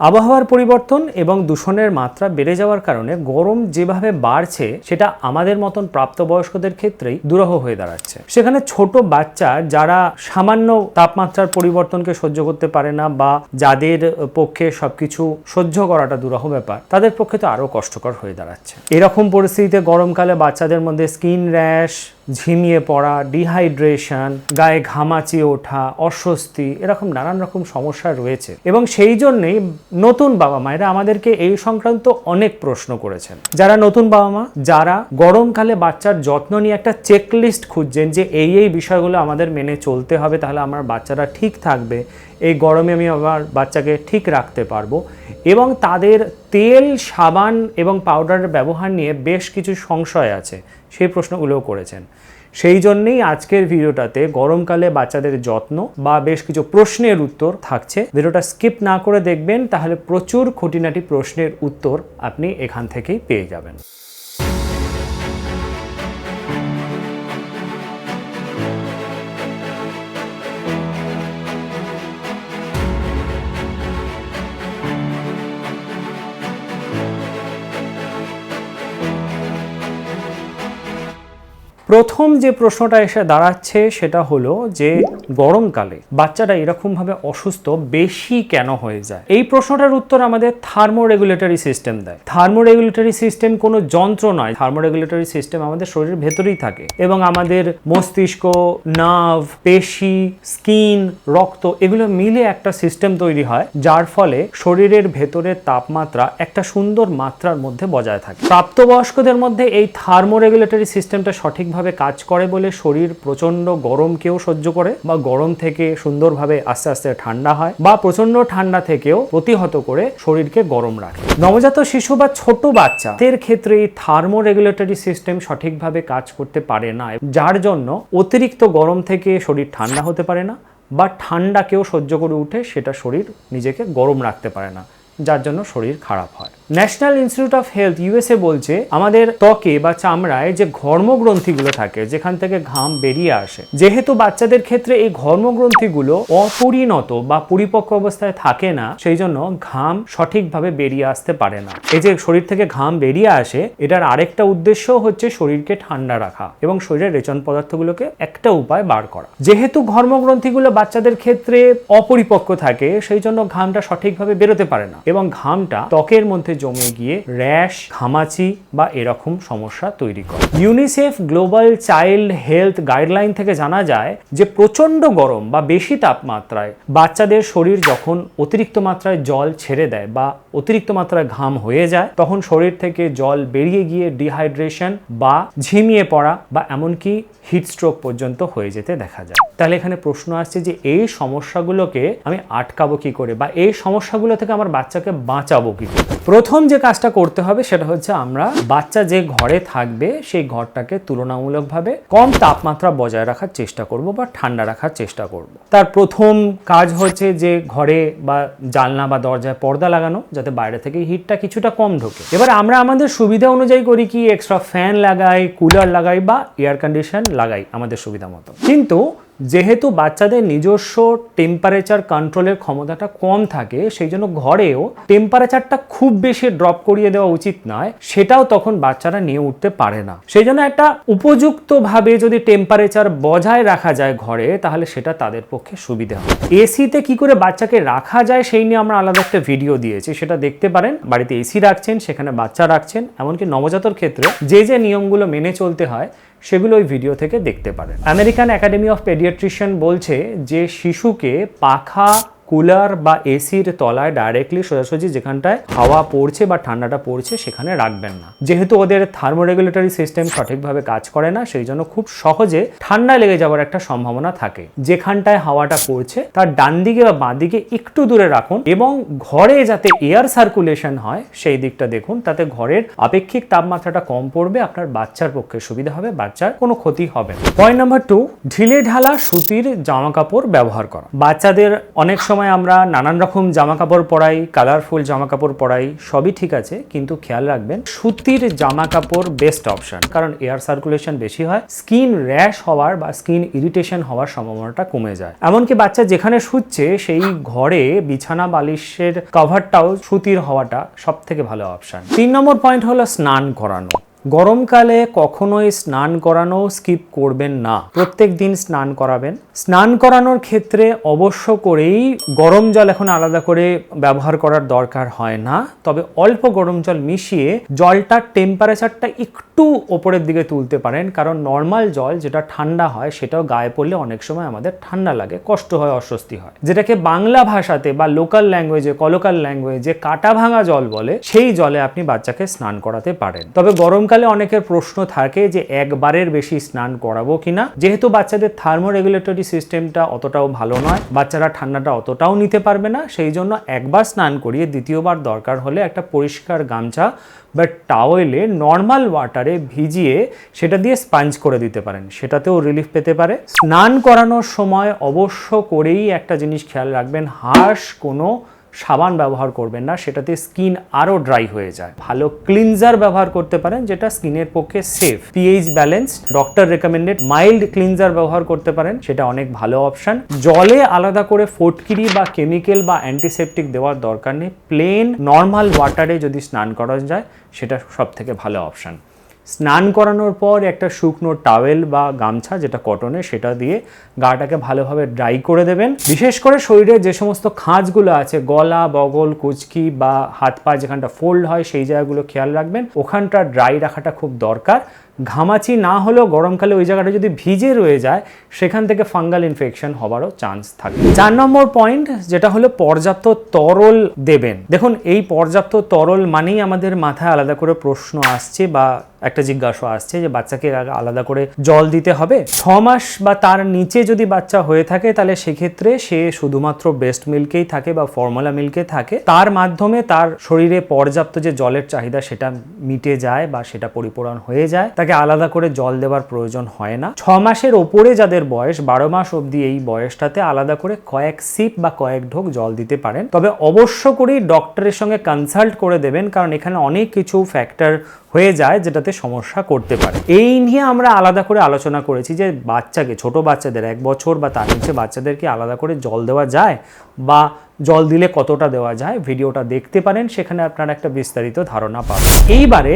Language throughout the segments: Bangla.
আবহাওয়ার পরিবর্তন এবং দূষণের মাত্রা বেড়ে যাওয়ার কারণে গরম যেভাবে বাড়ছে, সেটা আমাদের মতন প্রাপ্তবয়স্কদের ক্ষেত্রেই দুরহ হয়ে দাঁড়াচ্ছে। সেখানে ছোট বাচ্চা যারা সামান্য তাপমাত্রার পরিবর্তনকে সহ্য করতে পারে না বা যাদের পক্ষে সবকিছু সহ্য করাটা দুরহ ব্যাপার, তাদের পক্ষে তো আরও কষ্টকর হয়ে দাঁড়াচ্ছে। এরকম পরিস্থিতিতে গরমকালে বাচ্চাদের মধ্যে স্কিন র্যাশ ঝিমিয়ে পড়া ডিহাইড্রেশন গায়ে ঘামাচি ওঠা, অস্বস্তি, এরকম নানান রকম সমস্যা রয়েছে। এবং সেই জন্যেই নতুন বাবা মায়েরা আমাদেরকে এই সংক্রান্ত অনেক প্রশ্ন করেছেন। যারা নতুন বাবা মা, যারা গরমকালে বাচ্চার যত্ন নিয়ে একটা চেকলিস্ট খুঁজছেন যে এই এই বিষয়গুলো আমাদের মেনে চলতে হবে, তাহলে আমার বাচ্চারা ঠিক থাকবে এই গরমে আমি আমার বাচ্চাকে ঠিক রাখতে পারব। এবং তাদের তেল, সাবান এবং পাউডারের ব্যবহার নিয়ে বেশ কিছু সংশয় আছে, সেই প্রশ্নগুলোও করেছেন। সেই জন্যেই আজকের ভিডিওটাতে গরমকালে বাচ্চাদের যত্ন বা বেশ কিছু প্রশ্নের উত্তর থাকছে। ভিডিওটা স্কিপ না করে দেখবেন, তাহলে প্রচুর খুঁটিনাটি প্রশ্নের উত্তর আপনি এখান থেকেই পেয়ে যাবেন। প্রথম যে প্রশ্নটা এসে দাঁড়াচ্ছে সেটা হলো যে গরমকালে বাচ্চারা এরকমভাবে অসুস্থ বেশি কেন হয়ে যায়? এই প্রশ্নটার উত্তর আমাদের থার্মোরেগুলেটরি সিস্টেম দেয়। থার্মোরেগুলেটরি সিস্টেম কোনো যন্ত্র নয়। থার্মোরেগুলেটরি সিস্টেম আমাদের শরীরের ভেতরেই থাকে এবং আমাদের মস্তিষ্ক নার্ভ পেশি স্কিন রক্ত এগুলো মিলে একটা সিস্টেম তৈরি হয় যার ফলে শরীরের ভেতরের তাপমাত্রা একটা সুন্দর মাত্রার মধ্যে বজায় থাকে। প্রাপ্তবয়স্কদের মধ্যে এই থার্মোরেগুলেটরি সিস্টেমটা সঠিকভাবে কাজ করে বলে শরীর প্রচণ্ড গরমকেও সহ্য করে বা গরম থেকে সুন্দরভাবে আস্তে আস্তে ঠান্ডা হয় বা প্রচণ্ড ঠান্ডা থেকেও প্রতিহত করে শরীরকে গরম রাখে। নবজাত শিশু বা ছোট বাচ্চাদের ক্ষেত্রে এই থার্মো রেগুলেটরি সিস্টেম সঠিকভাবে কাজ করতে পারে না যার জন্য অতিরিক্ত গরম থেকে শরীর ঠান্ডা হতে পারে না বা ঠান্ডাকেও সহ্য করে উঠে সেটা শরীর নিজেকে গরম রাখতে পারে না, যার জন্য শরীর খারাপ হয়। National Institute of Health USA বলছে, আমাদের ত্বকে বা চামড়ায় যে ঘর্মগ্রন্থিগুলো থাকে, যেখান থেকে ঘাম বেরিয়ে আসে, যেহেতু বাচ্চাদের ক্ষেত্রে এই ঘর্মগ্রন্থিগুলো অপরিণত বা পরিপক্ক অবস্থায় থাকে না, সেই জন্য ঘাম সঠিকভাবে বেরিয়ে আসতে পারে না। এই যে শরীর থেকে ঘাম বেরিয়ে আসে, এটার আরেকটা উদ্দেশ্য হচ্ছে শরীরকে ঠান্ডা রাখা এবং শরীরের রেচন পদার্থগুলোকে একটা উপায় বার করা। যেহেতু ঘর্মগ্রন্থিগুলো বাচ্চাদের ক্ষেত্রে অপরিপক্ক থাকে, সেই জন্য ঘামটা সঠিকভাবে বেরোতে পারে না এবং ঘামটা ত্বকের মধ্যে জমে গিয়ে র্যাশ, ঘামাচি বা এরকম সমস্যা তৈরি করে। UNICEF global child health guideline থেকে জানা যায় যে প্রচণ্ড গরম বা বেশি তাপমাত্রায় বাচ্চাদের শরীর যখন অতিরিক্ত মাত্রায় জল ছেড়ে দেয় বা অতিরিক্ত মাত্রায় ঘাম হয়ে যায়, তখন শরীর থেকে জল বেরিয়ে গিয়ে ডিহাইড্রেশন বা ঝিমিয়ে পড়া বা এমনকি হিট স্ট্রোক পর্যন্ত হয়ে যেতে দেখা যায়। তাহলে এখানে প্রশ্ন আসছে যে এই সমস্যাগুলোকে আমি আটকাবো কি করে বা এই সমস্যাগুলো থেকে আমার বাচ্চাকে বাঁচাবো কি করে? প্রথম যে কাজটা করতে হবে সেটা হচ্ছে আমরা বাচ্চা যে ঘরে থাকবে সেই ঘরটাকে তুলনামূলকভাবে কম তাপমাত্রা বজায় রাখার চেষ্টা করব বা ঠান্ডা রাখার চেষ্টা করব। তার প্রথম কাজ হচ্ছে যে ঘরে বা জানলা বা দরজায় পর্দা লাগানো যাতে বাইরে থেকে হিটটা কিছুটা কম ঢোকে। এবার আমরা আমাদের সুবিধা অনুযায়ী করি কি এক্সট্রা ফ্যান লাগাই কুলার লাগাই বা এয়ার কন্ডিশন লাগাই আমাদের সুবিধা মতো। কিন্তু যেহেতু বাচ্চাদের নিজস্ব টেম্পারেচার কন্ট্রোলের ক্ষমতাটা কম থাকে, সেই জন্য ঘরেও টেম্পারেচারটা খুব বেশি ড্রপ করিয়ে দেওয়া উচিত নয়, সেটাও তখন বাচ্চারা নিয়ে উঠতে পারে না। সেই জন্য একটা উপযুক্তভাবে যদি টেম্পারেচার বজায় রাখা যায় ঘরে, তাহলে সেটা তাদের পক্ষে সুবিধা হয় এসিতে কি করে বাচ্চাকে রাখা যায়, সেই নিয়ে আমরা আলাদা একটা ভিডিও দিয়েছি। সেটা দেখতে পারেন, বাড়িতে এসি রাখছেন, সেখানে বাচ্চা রাখছেন, এমনকি নবজাতর ক্ষেত্রে যে যে নিয়মগুলো মেনে চলতে হয় সেগুলো ওই ভিডিও থেকে দেখতে পারেন। আমেরিকান একাডেমি অফ পেডিয়াট্রিশিয়ান বলছে যে শিশুকে পাখা কুলার বা এসির তলায় ডাইরেক্টলি সোজাসুজি যেখানটায় হাওয়া পড়ছে বা ঠান্ডাটা পড়ছে সেখানে রাখবেন না। যেহেতু ওদের থার্মোরেগুলেটরি সিস্টেম সঠিকভাবে কাজ করে না, সেই জন্য খুব সহজে ঠান্ডা লেগে যাওয়ার একটা সম্ভাবনা থাকে। যেখানটায় হাওয়াটা পড়ছে, তার ডান দিকে বা বাঁ দিকে একটু দূরে রাখুন এবং ঘরে যাতে এয়ার সার্কুলেশন হয়, সেই দিকটা দেখুন। তাতে ঘরের আপেক্ষিক তাপমাত্রাটা কম পড়বে, আপনার বাচ্চার পক্ষে সুবিধা হবে, বাচ্চার কোনো ক্ষতি হবে না। পয়েন্ট নাম্বার টু ঢিলে ঢালা সুতির জামা কাপড় ব্যবহার করা। বাচ্চাদের অনেক সময় সময় আমরা নানান রকম জামা কাপড় পরাই কালারফুল জামা কাপড় পরাই, সবই ঠিক আছে, কিন্তু খেয়াল রাখবেন, সুতির জামা কাপড় বেস্ট অপশন কারণ এয়ার সার্কুলেশন বেশি হয় স্কিন র্যাশ হওয়ার বা স্কিন ইরিটেশন হওয়ার সম্ভাবনাটা কমে যায়। এমনকি বাচ্চা যেখানে শুচ্ছে, সেই ঘরে বিছানা বালিশের কভারটাও সুতির হওয়াটা সব থেকে ভালো অপশন তিন নম্বর পয়েন্ট হলো স্নান করানো। গরমকালে কখনোই স্নান করানো স্কিপ করবেন না। প্রত্যেক দিন স্নান করাবেন। স্নান করানোর ক্ষেত্রে অবশ্য করেই গরম জল এখন আলাদা করে ব্যবহার করার দরকার হয় না। তবে অল্প গরম জল মিশিয়ে জলটার টেম্পারেচারটা একটু ওপরের দিকে তুলতে পারেন। কারণ নর্মাল জল যেটা ঠান্ডা হয়, সেটাও গায়ে পড়লে অনেক সময় আমাদের ঠান্ডা লাগে, কষ্ট হয়, অস্বস্তি হয়। যেটাকে বাংলা ভাষাতে বা লোকাল ল্যাঙ্গুয়েজে কলোকাল ল্যাঙ্গুয়েজে কাটা ভাঙা জল বলে, সেই জলে আপনি বাচ্চাকে স্নান করাতে পারেন। তবে গরমকালে অনেকের প্রশ্ন থাকে যে একবারের বেশি স্নান করাবো কিনা। যেহেতু বাচ্চাদের থার্মো রেগুলেটরি সিস্টেমটা অতটাও ভালো নয়, বাচ্চারা ঠান্ডাটা অতটাও নিতে পারবে না, সেই জন্য একবার স্নান করিয়ে দ্বিতীয়বার দরকার হলে একটা পরিষ্কার গামছা বা টাওয়েলে নর্মাল ওয়াটারে ভিজিয়ে সেটা দিয়ে স্পাঞ্জ করে দিতে পারেন। সেটাতেও রিলিফ পেতে পারে। স্নান করানোর সময় অবশ্য করেই একটা জিনিস খেয়াল রাখবেন, হাঁস কোনো সাবান ব্যবহার করবেন না, সেটাতে স্কিন আরও ড্রাই হয়ে যায়। ভালো ক্লিনজার ব্যবহার করতে পারেন, যেটা স্কিনের পক্ষে safe. PH balance doctor recommended mild cleanser ব্যবহার করতে পারেন, সেটা অনেক ভালো অপশন জলে আলাদা করে ফটকিরি বা কেমিক্যাল বা অ্যান্টিসেপটিক দেওয়ার দরকার নেই। প্লেন নর্মাল ওয়াটারে যদি স্নান করা যায়, সেটা সব থেকে ভালো অপশন স্নান করানোর পর একটা শুকনো টাওয়েল বা গামছা, যেটা কটনের সেটা দিয়ে গাটাকে ভালোভাবে ড্রাই করে দেবেন। বিশেষ করে শরীরের যে সমস্ত খাঁজগুলো আছে, গলা, বগল, কুচকি বা হাত পা যেখানটা ফোল্ড হয়, সেই জায়গাগুলো খেয়াল রাখবেন। ওখানটা ড্রাই রাখাটা খুব দরকার। ঘামাচি না হলেও গরমকালে ওই জায়গাটা যদি ভিজে রয়ে যায়, সেখান থেকে ফাঙ্গাল ইনফেকশন হবারও চান্স থাকে। চার নম্বর পয়েন্ট যেটা হলো পর্যাপ্ত তরল দেবেন। দেখুন, এই পর্যাপ্ত তরল মানেই আমাদের মাথায় আলাদা করে প্রশ্ন আসছে বা একটা জিজ্ঞাসা আসছে যে বাচ্চাকে আলাদা করে জল দিতে হবে। ছ মাস বা তার নিচে যদি বাচ্চা হয়ে থাকে, তাহলে সেক্ষেত্রে সে শুধুমাত্র ব্রেস্ট মিল্কেই থাকে বা ফর্মুলা মিল্কে থাকে। তার মাধ্যমে তার শরীরে পর্যাপ্ত যে জলের চাহিদা, সেটা মিটে যায় বা সেটা পরিপূরণ হয়ে যায়। তাকে আলাদা করে জল দেওয়ার প্রয়োজন হয় না। ছ মাসের ওপরে যাদের বয়স, বারো মাস অবধি এই বয়সটাতে আলাদা করে কয়েক সিপ বা কয়েক ঢোক জল দিতে পারেন। তবে অবশ্য করেই ডক্টরের সঙ্গে কনসাল্ট করে দেবেন, কারণ এখানে অনেক কিছু ফ্যাক্টর হয়ে যায় যেটাতে সমস্যা করতে পারে। এই নিয়ে আমরা আলাদা করে আলোচনা করেছি যে বাচ্চাকে, ছোট বাচ্চাদের, এক বছর বা তার নিচে বাচ্চাদেরকে আলাদা করে জল দেওয়া যায় বা জল দিলে কতটা দেওয়া যায় ভিডিওটা দেখতে পারেন, সেখানে আপনারা একটা বিস্তারিত ধারণা পাবেন। এইবারে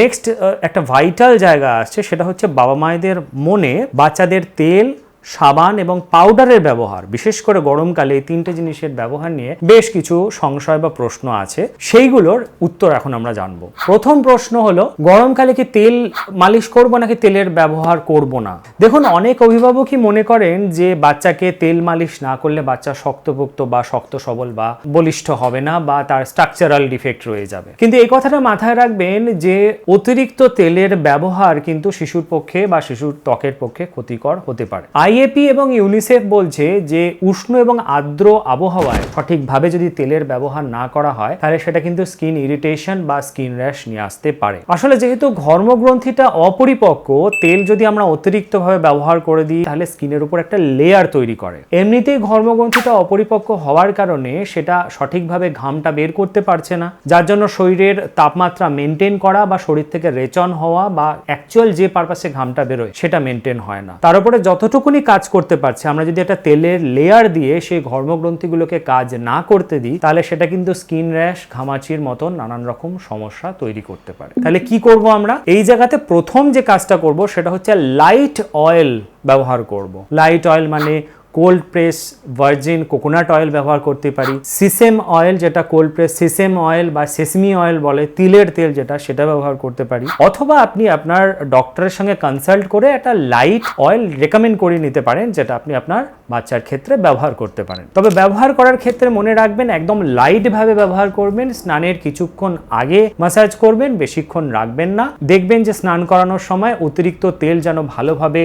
নেক্সট একটা ভাইটাল জায়গা আসছে, সেটা হচ্ছে বাবা মায়েদের মনে বাচ্চাদের তেল সাবান এবং পাউডারের ব্যবহার, বিশেষ করে গরমকালে এই তিনটে জিনিসের ব্যবহার নিয়ে বেশ কিছু সংশয় বা প্রশ্ন আছে। সেইগুলোর উত্তর এখন আমরা জানব। প্রথম প্রশ্ন হলো, গরমকালে কি তেল মালিশ করব নাকি তেলের ব্যবহার করব না? দেখুন, অনেক অভিভাবকই মনে করেন যে বাচ্চাকে তেল মালিশ না করলে বাচ্চা শক্তপোক্ত বা শক্ত সবল বা বলিষ্ঠ হবে না বা তার স্ট্রাকচারাল ডিফেক্ট রয়ে যাবে। কিন্তু এই কথাটা মাথায় রাখবেন যে অতিরিক্ত তেলের ব্যবহার কিন্তু শিশুর পক্ষে বা শিশুর ত্বকের পক্ষে ক্ষতিকর হতে পারে। আইএপি এবং ইউনিসেফ বলছে যে উষ্ণ এবং আর্দ্র আবহাওয়ায় সঠিকভাবে যদি তেলের ব্যবহার না করা হয়, তাহলে সেটা কিন্তু স্কিন ইরিটেশন বা স্কিন র্যাশ নিয়ে আসতে পারে। আসলে যেহেতু ঘর্মগ্রন্থিটা অপরিপক্ক, তেল যদি আমরা অতিরিক্তভাবে ব্যবহার করে দিই, তাহলে স্কিনের উপর একটা লেয়ার তৈরি করে। এমনিতেই ঘর্মগ্রন্থিটা অপরিপক্ক হওয়ার কারণে সেটা সঠিকভাবে ঘামটা বের করতে পারছে না, যার জন্য শরীরের তাপমাত্রা মেনটেন করা বা শরীর থেকে রেচন হওয়া বা অ্যাকচুয়াল যে পারপাসে ঘামটা বেরোয়, সেটা মেনটেন হয় না। তার উপরে যতটুকুনি কাজ করতে পারছে। আমরা যদি একটা তেলের লেয়ার দিয়ে সেই ঘর্মগ্রন্থিগুলোকে কাজ না করতে দিই, তাহলে সেটা কিন্তু স্কিন র্যাশ ঘামাচির মতন নানান রকম সমস্যা তৈরি করতে পারে। তাহলে কি করব আমরা? এই জায়গাতে প্রথম যে কাজটা করব, সেটা হচ্ছে লাইট অয়েল ব্যবহার করব। লাইট অয়েল মানে cold press virgin coconut oil ব্যবহার করতে পারি। সিসেম অয়েল যেটা কোল্ড প্রেস সিসেম অয়েল বা সেসমি অয়েল বলে, তিলের তেল যেটা, সেটা ব্যবহার করতে পারি। অথবা আপনি আপনার ডক্টরের সঙ্গে কনসাল্ট করে একটা লাইট অয়েল রেকমেন্ড করে নিতে পারেন, যেটা আপনি আপনার বাচ্চার ক্ষেত্রে ব্যবহার করতে পারেন। তবে ব্যবহার করার ক্ষেত্রে মনে রাখবেন, একদম লাইটভাবে ব্যবহার করবেন, স্নানের কিছুক্ষণ আগে মাসাজ করবেন, বেশিক্ষণ রাখবেন না। দেখবেন যে স্নান করানোর সময় অতিরিক্ত তেল যেন ভালোভাবে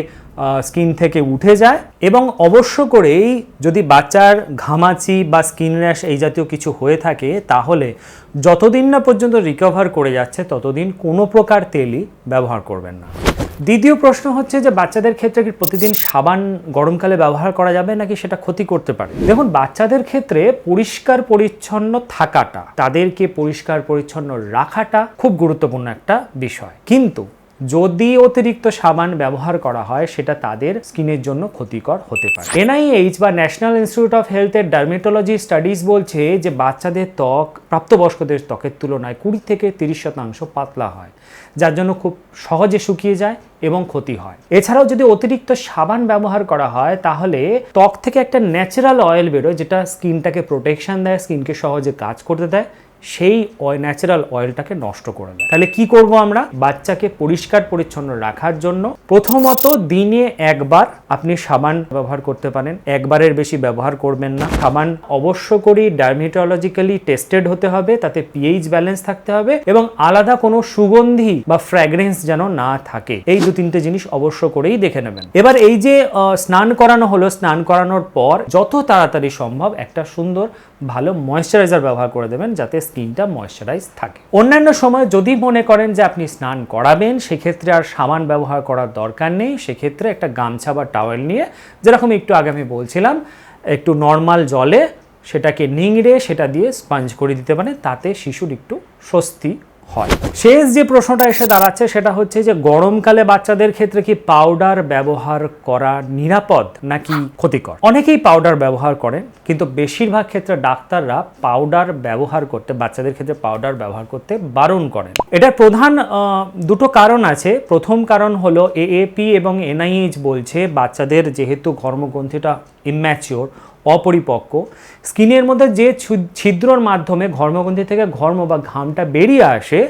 স্কিন থেকে উঠে যায় এবং অবশ্য করেই যদি বাচ্চার ঘামাচি বা স্কিন র্যাশ এই জাতীয় কিছু হয়ে থাকে, তাহলে যতদিন না পর্যন্ত রিকভার করে যাচ্ছে, ততদিন কোনো প্রকার তেলই ব্যবহার করবেন না। দ্বিতীয় প্রশ্ন হচ্ছে যে বাচ্চাদের ক্ষেত্রে কি প্রতিদিন সাবান গরমকালে ব্যবহার করা যাবে নাকি সেটা ক্ষতি করতে পারে? দেখুন, বাচ্চাদের ক্ষেত্রে পরিষ্কার পরিচ্ছন্ন থাকাটা, তাদেরকে পরিষ্কার পরিচ্ছন্ন রাখাটা খুব গুরুত্বপূর্ণ একটা বিষয়। কিন্তু যদি অতিরিক্ত সাবান ব্যবহার করা হয়, সেটা তাদের স্কিনের জন্য ক্ষতিকর হতে পারে। এনআইএইচ বা ন্যাশনাল ইনস্টিটিউট অফ হেলথের ডার্মেটোলজি স্টাডিজ বলছে যে, বাচ্চাদের ত্বক, প্রাপ্তবয়স্কদের ত্বকের তুলনায় কুড়ি থেকে তিরিশ শতাংশ পাতলা হয়, যার জন্য খুব সহজে শুকিয়ে যায় এবং ক্ষতি হয়। এছাড়াও যদি অতিরিক্ত সাবান ব্যবহার করা হয়, তাহলে ত্বক থেকে একটা ন্যাচারাল অয়েল বেরোয়, যেটা স্কিনটাকে প্রোটেকশন দেয়, স্কিনকে সহজে কাজ করতে দেয় সেই ন্যাচারাল অয়েলটাকে নষ্ট করে দেয়। তাহলে কি করব আমরা? বাচ্চাকে পরিষ্কার পরিচ্ছন্ন রাখার জন্য প্রথমত দিনে একবার আপনি সাবান ব্যবহার করতে পারেন। একবারের বেশি ব্যবহার করবেন না। সাবান অবশ্য করেই ডার্মেটোলজিক্যালি টেস্টেড হতে হবে, তাতে পিএইচ ব্যালেন্স থাকতে হবে এবং আলাদা কোনো সুগন্ধি বা ফ্র্যাগ্রেন্স যেন না থাকে। এই দু তিনটে জিনিস অবশ্য করেই দেখে নেবেন। এবার এই যে স্নান করানো হলো, স্নান করানোর পর যত তাড়াতাড়ি সম্ভব একটা সুন্দর ভালো ময়শ্চারাইজার ব্যবহার করে দেবেন যাতে স্কিনটা ময়শ্চারাইজ থাকে। অন্যান্য সময় যদি মনে করেন যে আপনি স্নান করাবেন, সেক্ষেত্রে আর সাবান ব্যবহার করার দরকার নেই। সেক্ষেত্রে একটা গামছা বা টাওয়েল নিয়ে, যেরকম একটু আগে আমি বলছিলাম, একটু নর্মাল জলে সেটাকে নিংড়ে সেটা দিয়ে স্পঞ্জ করে দিতে পারেন, তাতে শিশুর একটু স্বস্তি হয়। শেষ যে প্রশ্নটা এসে দাঁড়াচ্ছে সেটা হচ্ছে যে, গরমকালে বাচ্চাদের ক্ষেত্রে কি পাউডার ব্যবহার করা নিরাপদ নাকি ক্ষতিকর? অনেকেই পাউডার ব্যবহার করেন, কিন্তু বেশিরভাগ ক্ষেত্রে ডাক্তাররা পাউডার ব্যবহার করতে, বাচ্চাদের ক্ষেত্রে পাউডার ব্যবহার করতে বারণ করেন। এটার প্রধান দুটো কারণ আছে। প্রথম কারণ হলো এএপি এবং এনআইএইচ বলছে, বাচ্চাদের যেহেতু ঘর্মগ্রন্থিটা ইম্যাচিওর অপরিপক্ক। স্কিনের মধ্যে যে ছিদ্রর মাধ্যমে ঘর্মগ্রন্থি থেকে ঘর্ম বা ঘামটা বেরিয়ে আসে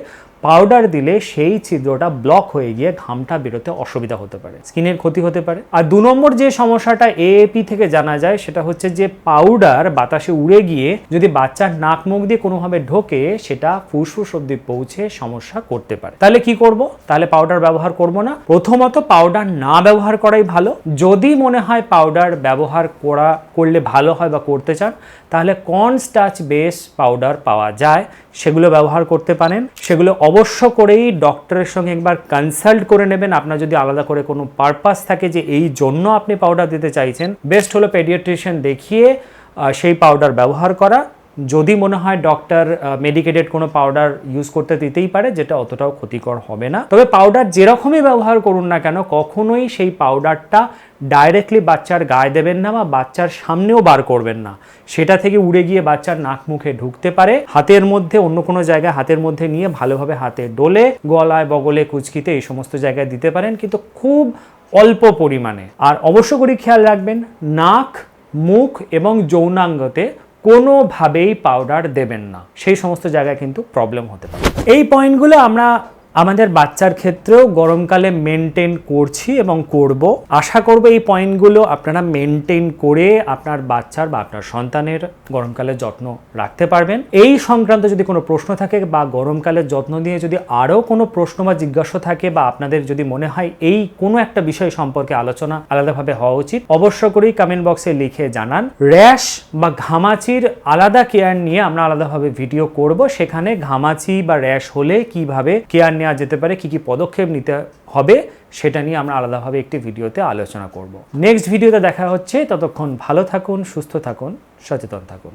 পাউডার দিলে সেই ছিদ্রটা ব্লক হয়ে গিয়ে ঘামটা বেরোতে অসুবিধা হতে পারে, স্কিনের ক্ষতি হতে পারে। আর দু নম্বর যে সমস্যাটা এএপি থেকে জানা যায়, সেটা হচ্ছে যে পাউডার বাতাসে উড়ে গিয়ে যদি বাচ্চার নাক মুখ দিয়ে কোনোভাবে ঢোকে, সেটা ফুসফুস অব্দি পৌঁছে সমস্যা করতে পারে। তাহলে কি করব? তাহলে পাউডার ব্যবহার করব না। প্রথমত পাউডার না ব্যবহার করাই ভালো। যদি মনে হয় পাউডার ব্যবহার করা, করলে ভালো হয় বা করতে চান, তাহলে কর্ন স্টাচ বেস পাউডার পাওয়া যায়। সেগুলো ব্যবহার করতে পারেন। সেগুলো অবশ্য করেই ডক্টরের সঙ্গে একবার কনসাল্ট করে নেবেন। আপনার যদি আলাদা করে কোনো পারপাস থাকে যে এই জন্য আপনি পাউডার দিতে চাইছেন বেস্ট হলো পেডিয়াট্রিশিয়ান দেখিয়ে সেই পাউডার ব্যবহার করা। যদি মনে হয় ডক্টর মেডিকেটেড কোনো পাউডার ইউজ করতে দিতেই পারে, যেটা অতটাও ক্ষতিকর হবে না। তবে পাউডার যেরকমই ব্যবহার করুন না কেন, কখনোই সেই পাউডারটা ডাইরেক্টলি বাচ্চার গায়ে দেবেন না বা বাচ্চার সামনেও বার করবেন না। সেটা থেকে উড়ে গিয়ে বাচ্চার নাক মুখে ঢুকতে পারে। হাতের মধ্যে, অন্য কোনো জায়গায় হাতের মধ্যে নিয়ে ভালোভাবে হাতে ডোলে, গলায়, বগলে, কুচকিতে এই সমস্ত জায়গায় দিতে পারেন, কিন্তু খুব অল্প পরিমাণে। আর অবশ্য করে খেয়াল রাখবেন, নাক, মুখ এবং যৌনাঙ্গতে কোনোভাবেই পাউডার দেবেন না। সেই সমস্ত জায়গায় কিন্তু প্রবলেম হতে পারে। এই পয়েন্টগুলো আমরা আমাদের বাচ্চার ক্ষেত্রেও গরমকালে মেনটেন করছি এবং করব। আশা করব এই পয়েন্টগুলো আপনারা মেনটেন করে আপনার বাচ্চার বা আপনার সন্তানের গরমকালে যত্ন রাখতে পারবেন। এই সংক্রান্ত যদি কোনো প্রশ্ন থাকে বা গরমকালের যত্ন নিয়ে যদি আরও কোনো প্রশ্ন বা জিজ্ঞাসা থাকে বা আপনাদের যদি মনে হয় এই কোনো একটা বিষয় সম্পর্কে আলোচনা আলাদাভাবে হওয়া উচিত, অবশ্য করেই কমেন্ট বক্সে লিখে জানান। র্যাশ বা ঘামাচির আলাদা কেয়ার নিয়ে আমরা আলাদাভাবে ভিডিও করব। সেখানে ঘামাচি বা র্যাশ হলে কীভাবে কেয়ার নেওয়া যেতে পারে, কি কি পদক্ষেপ নিতে হবে সেটা নিয়ে আমরা আলাদাভাবে একটি ভিডিওতে আলোচনা করব। নেক্সট ভিডিওতে দেখা হচ্ছে, ততক্ষণ ভালো থাকুন, সুস্থ থাকুন, সচেতন থাকুন।